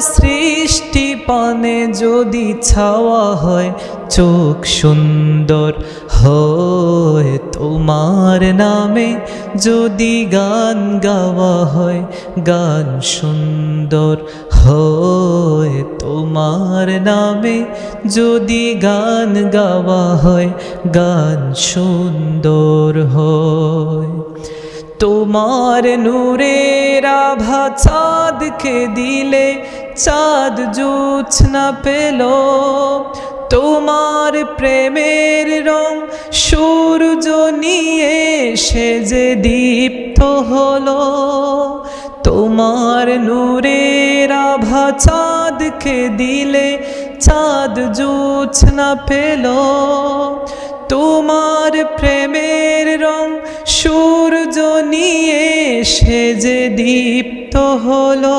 সৃষ্টি পানে যদি ছাওয়া হয়, চোখ সুন্দর হয়। তোমার নামে যদি গান গাওয়া হয়, গান সুন্দর হয়। তোমার নামে যদি গান গাওয়া হয়, গান সুন্দর হয়। তোমার নূরের আভা চাঁদকে দিলে চাঁদ জুছ না পেল। তোমার প্রেমের রং সূর্য নিয়ে সে যে দীপ্ত হলো। তোমার নূরের আভা চাঁদকে দিলে চাঁদ জুছ না পেল। তোমার প্রেমের রং সূর্য নিয়ে সে যে দীপ্ত হলো।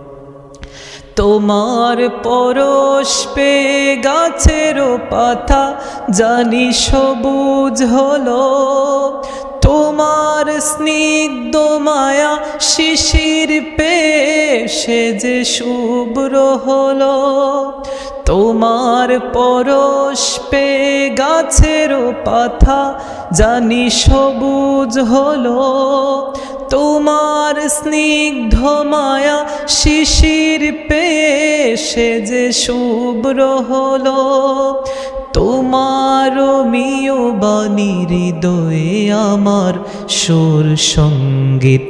তোমার পরশ পে গাছের পাতা, জানি সবুজ হলো। তোমার স্নিগ্ধ মায়া শিশির পে সে যে শুভ্র হলো। তোমার পরশ পে গাছেরও পাতা, জানি সবুজ হলো। তোমার স্নিগ্ধ মায়া শিশির পেশে যে শুভ্র হলো তোমার মিয় বাণী হৃদয়ে আমার সুর সংগীত